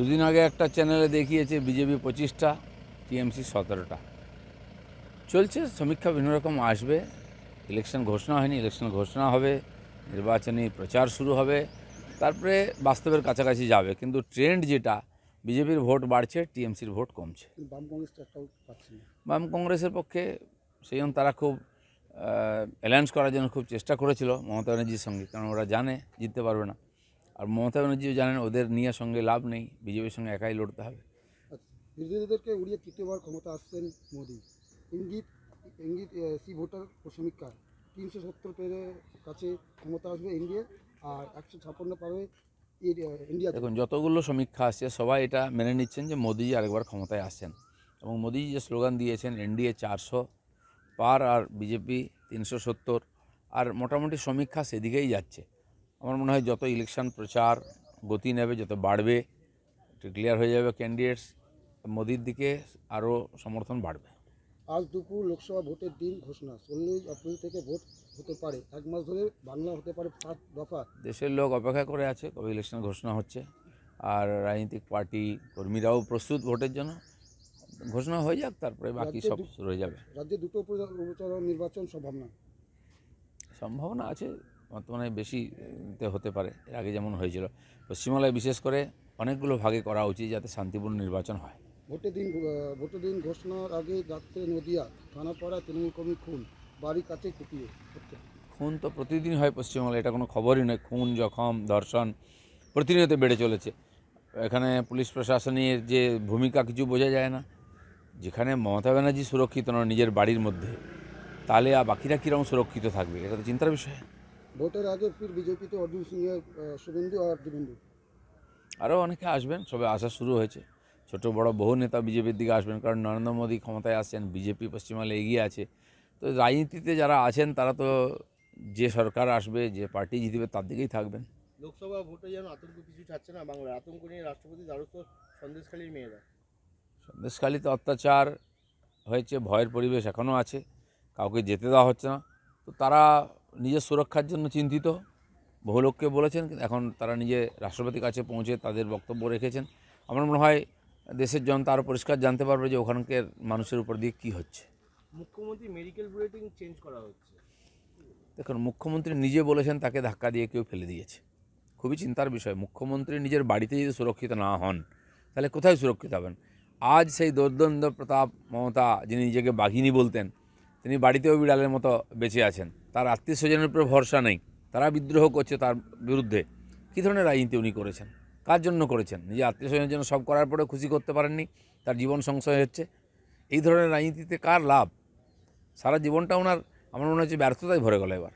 দুদিন আগে একটা চ্যানেলে দেখিয়েছে বিজেপি পঁচিশটা টিএমসি সতেরোটা। চলছে সমীক্ষা বিভিন্ন রকম আসবে। ইলেকশন ঘোষণা হয়নি ইলেকশন ঘোষণা হবে নির্বাচনী প্রচার শুরু হবে তারপরে বাস্তবের কাছাকাছি যাবে। কিন্তু ট্রেন্ড যেটা বিজেপির ভোট বাড়ছে টিএমসির ভোট কমছে। বাম কংগ্রেসের পক্ষে সেই জন্য তারা খুব অ্যালায়েন্স করার জন্য খুব চেষ্টা করেছিল মমতা ব্যানার্জির সঙ্গে কারণ ওরা জানে জিততে পারবে না। আর মমতা ব্যানার্জিও জানেন ওদের নিয়ে সঙ্গে লাভ নেই বিজেপির সঙ্গে একাই লড়তে হবে। বিরোধীদেরকে উড়িয়ে তৃতীয়বার ক্ষমতা আসছেন মোদি। ইঙ্গিত ইঙ্গিত সি ভোটার ও সমীক্ষা তিনশো সত্তর পেরে কাছে ক্ষমতা আসবে এনডিএ আর একশো ছাপ্পান্ন পাবে ইন্ডিয়া দেখুন যতগুলো সমীক্ষা আসছে সবাই এটা মেনে নিচ্ছেন যে মোদিজি আরেকবার ক্ষমতায় আসছেন। এবং মোদিজি যে স্লোগান দিয়েছেন এনডিএ চারশো পার আর বিজেপি তিনশো সত্তর আর মোটামুটি সমীক্ষা সেদিকেই যাচ্ছে। আমার মনে হয় যত ইলেকশন প্রচার গতি নেবে যত বাড়বে একটু ক্লিয়ার হয়ে যাবে ক্যান্ডিডেটস মোদির দিকে আরও সমর্থন বাড়বে। আজ দুপুর লোকসভা ভোটের দিন ঘোষণা ষোলোই এপ্রিল থেকে ভোট হতে পারে। এক মাস ধরে বাংলা হতে পারে সাত দফা। দেশের লোক অপেক্ষা করে আছে কবে ইলেকশন ঘোষণা হচ্ছে। আর রাজনৈতিক পার্টি কর্মীরাও প্রস্তুত ভোটের জন্য। ঘোষণা হয়ে যাক তারপরে বাকি সব হয়ে যাবে। রাজ্যে দুটো উপজেলা নির্বাচন সম্ভাবনা সম্ভাবনা আছে বর্তমানে বেশি তে হতে পারে। এর আগে যেমন হয়েছিল। পশ্চিমবাংলায় বিশেষ করে অনেকগুলো ভাগে করা উচিত যাতে শান্তিপূর্ণ নির্বাচন হয়। ভোটের দিন ভোটের দিন ঘোষণার আগে রাত্রে নদিয়া থানাপাড়া তৃণমূল কর্মী খুন বাড়ির কাছে কুপিয়ে। খুন তো প্রতিদিন হয় পশ্চিমবাংলায় এটা কোনো খবরই নয়। খুন জখম ধর্ষণ প্রতিনিয়ত বেড়ে চলেছে। এখানে পুলিশ প্রশাসনের যে ভূমিকা কিছু বোঝা যায় না। যেখানে মমতা ব্যানার্জি সুরক্ষিত নয় নিজের বাড়ির মধ্যে তাহলে আর বাকিরা কীরকম সুরক্ষিত থাকবে? এটা তো চিন্তার বিষয়। ভোটের আগে ফির বিজেপিতে অর্জুন সিংয়ের শুভেন্দু আর দেবেন্দু। আরও অনেকে আসবেন সবে আসা শুরু হয়েছে। ছোট বড় বহু নেতা বিজেপির দিকে আসবেন কারণ নরেন্দ্র মোদী ক্ষমতায় আসছেন বিজেপি পশ্চিমবাংলায় এগিয়ে আছে। তো রাজনীতিতে যারা আছেন তারা তো যে সরকার আসবে যে পার্টি জিতবে তার দিকেই থাকবেন। লোকসভা ভোটে যেন আতঙ্ক কিছু ছাড়ছে না বাংলায় আতঙ্ক নিয়ে রাষ্ট্রপতি দ্বারস্থ সন্দেশখালীর মেয়েরা। সন্দেশখালিতে অত্যাচার হয়েছে ভয়ের পরিবেশ এখনও আছে কাউকে যেতে দেওয়া হচ্ছে না। তো তারা নিজের সুরক্ষার জন্য চিন্তিত। বহু লোককে বলেছেন কিন্তু এখন তারা নিজে রাষ্ট্রপতির কাছে পৌঁছে তাদের বক্তব্য রেখেছেন। আমার মনে হয় দেশের জনতা আরও পরিষ্কার জানতে পারবে যে ওখানকার মানুষের উপর দিয়ে কী হচ্ছে। মুখ্যমন্ত্রী মেডিকেল বুলেটিন চেঞ্জ করা হচ্ছে। দেখুন মুখ্যমন্ত্রী নিজে বলেছেন তাকে ধাক্কা দিয়ে কেউ ফেলে দিয়েছে। খুবই চিন্তার বিষয়। মুখ্যমন্ত্রী নিজের বাড়িতে যদি সুরক্ষিত না হন তাহলে কোথায় সুরক্ষিত হবেন? আজ সেই দৌর্দণ্ড প্রতাপ মমতা যিনি নিজেকে বাঘিনী বলতেন তিনি বাড়িতেও বিড়ালের মতো বেঁচে আছেন। তার আত্মীয় স্বজনের উপরে ভরসা নেই। তারা বিদ্রোহ করছে তার বিরুদ্ধে। কী ধরনের রাজনীতি উনি করেছেন? কার জন্য করেছেন? নিজে আত্মীয় স্বজনের জন্য সব করার পরে খুশি করতে পারেননি? তার জীবন সংশয় হচ্ছে। এই ধরনের রাজনীতিতে কার লাভ? সারা জীবনটা ওনার, আমার মনে হচ্ছে ব্যর্থতাই ভরে গেল এবার।